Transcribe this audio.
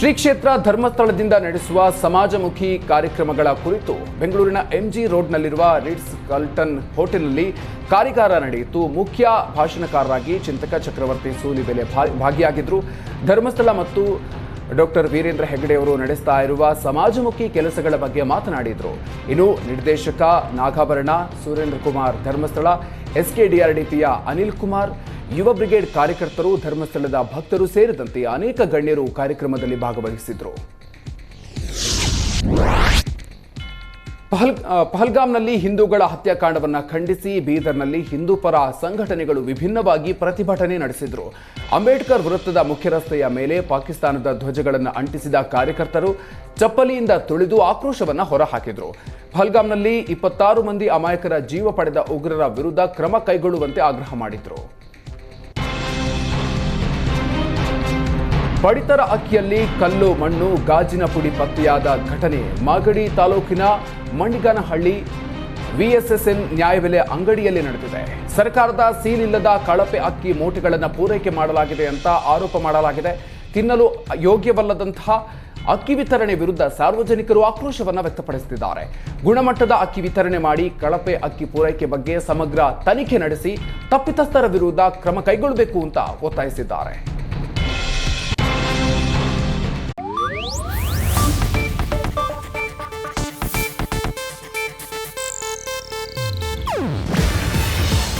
ಶ್ರೀ ಕ್ಷೇತ್ರ ಧರ್ಮಸ್ಥಳದಿಂದ ನಡೆಸುವ ಸಮಾಜಮುಖಿ ಕಾರ್ಯಕ್ರಮಗಳ ಕುರಿತು ಬೆಂಗಳೂರಿನ ಎಂಜಿ ರೋಡ್ನಲ್ಲಿರುವ ರಿಟ್ಸ್ ಕಲ್ಟನ್ ಹೋಟೆಲ್ನಲ್ಲಿ ಕಾರ್ಯಾಗಾರ ನಡೆಯಿತು. ಮುಖ್ಯ ಭಾಷಣಕಾರರಾಗಿ ಚಿಂತಕ ಚಕ್ರವರ್ತಿ ಸೂಲಿಬೆಲೆ ಭಾಗಿಯಾಗಿದ್ದರು ಧರ್ಮಸ್ಥಳ ಮತ್ತು ಡಾಕ್ಟರ್ ವೀರೇಂದ್ರ ಹೆಗಡೆ ಅವರು ನಡೆಸ್ತಾ ಇರುವ ಸಮಾಜಮುಖಿ ಕೆಲಸಗಳ ಬಗ್ಗೆ ಮಾತನಾಡಿದರು. ಇನ್ನು ನಿರ್ದೇಶಕ ನಾಗಾಭರಣ, ಸುರೇಂದ್ರ ಕುಮಾರ್ ಧರ್ಮಸ್ಥಳ, ಎಸ್ಕೆಡಿಆರ್ಡಿಪಿಯ ಅನಿಲ್ ಕುಮಾರ್ ಯುವ ಬ್ರಿಗೇಡ್ ಕಾರ್ಯಕರ್ತರು, ಧರ್ಮಸ್ಥಳದ ಭಕ್ತರು ಸೇರಿದಂತೆ ಅನೇಕ ಗಣ್ಯರು ಕಾರ್ಯಕ್ರಮದಲ್ಲಿ ಭಾಗವಹಿಸಿದ್ರು. ಪಹಲ್ ಪಹಲ್ಗಾಮ್ನಲ್ಲಿ ಹಿಂದೂಗಳ ಹತ್ಯಾಕಾಂಡವನ್ನು ಖಂಡಿಸಿ ಬೀದರ್ನಲ್ಲಿ ಹಿಂದೂ ಪರ ಸಂಘಟನೆಗಳು ವಿಭಿನ್ನವಾಗಿ ಪ್ರತಿಭಟನೆ ನಡೆಸಿದರು. ಅಂಬೇಡ್ಕರ್ ವೃತ್ತದ ಮುಖ್ಯ ರಸ್ತೆಯ ಮೇಲೆ ಪಾಕಿಸ್ತಾನದ ಧ್ವಜಗಳನ್ನು ಅಂಟಿಸಿದ ಕಾರ್ಯಕರ್ತರು ಚಪ್ಪಲಿಯಿಂದ ತುಳಿದು ಆಕ್ರೋಶವನ್ನು ಹೊರಹಾಕಿದರು. ಪಹಲ್ಗಾಮ್ನಲ್ಲಿ ಇಪ್ಪತ್ತಾರು ಮಂದಿ ಅಮಾಯಕರ ಜೀವ ಪಡೆದ ಉಗ್ರರ ವಿರುದ್ಧ ಕ್ರಮ ಕೈಗೊಳ್ಳುವಂತೆ ಆಗ್ರಹ ಮಾಡಿದ್ರು. ಪಡಿತರ ಅಕ್ಕಿಯಲ್ಲಿ ಕಲ್ಲು, ಮಣ್ಣು, ಗಾಜಿನ ಪುಡಿ ಪತ್ತೆಯಾದ ಘಟನೆ. ಮಾಗಡಿ ತಾಲೂಕಿನ ಮಂಡಿಗನಹಳ್ಳಿ ವಿಎಸ್ಎಸ್ಎನ್ ನ್ಯಾಯಬೆಲೆ ಅಂಗಡಿಯಲ್ಲಿ ನಡೆದಿದೆ. ಸರ್ಕಾರದ ಸೀಲ್ ಇಲ್ಲದ ಕಳಪೆ ಅಕ್ಕಿ ಮೂಟೆಗಳನ್ನು ಪೂರೈಕೆ ಮಾಡಲಾಗಿದೆ ಅಂತ ಆರೋಪ ಮಾಡಲಾಗಿದೆ. ತಿನ್ನಲು ಯೋಗ್ಯವಲ್ಲದಂತಹ ಅಕ್ಕಿ ವಿತರಣೆ ವಿರುದ್ಧ ಸಾರ್ವಜನಿಕರು ಆಕ್ರೋಶವನ್ನು ವ್ಯಕ್ತಪಡಿಸುತ್ತಿದ್ದಾರೆ. ಗುಣಮಟ್ಟದ ಅಕ್ಕಿ ವಿತರಣೆ ಮಾಡಿ ಕಳಪೆ ಅಕ್ಕಿ ಪೂರೈಕೆ ಬಗ್ಗೆ ಸಮಗ್ರ ತನಿಖೆ ನಡೆಸಿ ತಪ್ಪಿತಸ್ಥರ ವಿರುದ್ಧ ಕ್ರಮ ಕೈಗೊಳ್ಳಬೇಕು ಅಂತ ಒತ್ತಾಯಿಸಿದ್ದಾರೆ.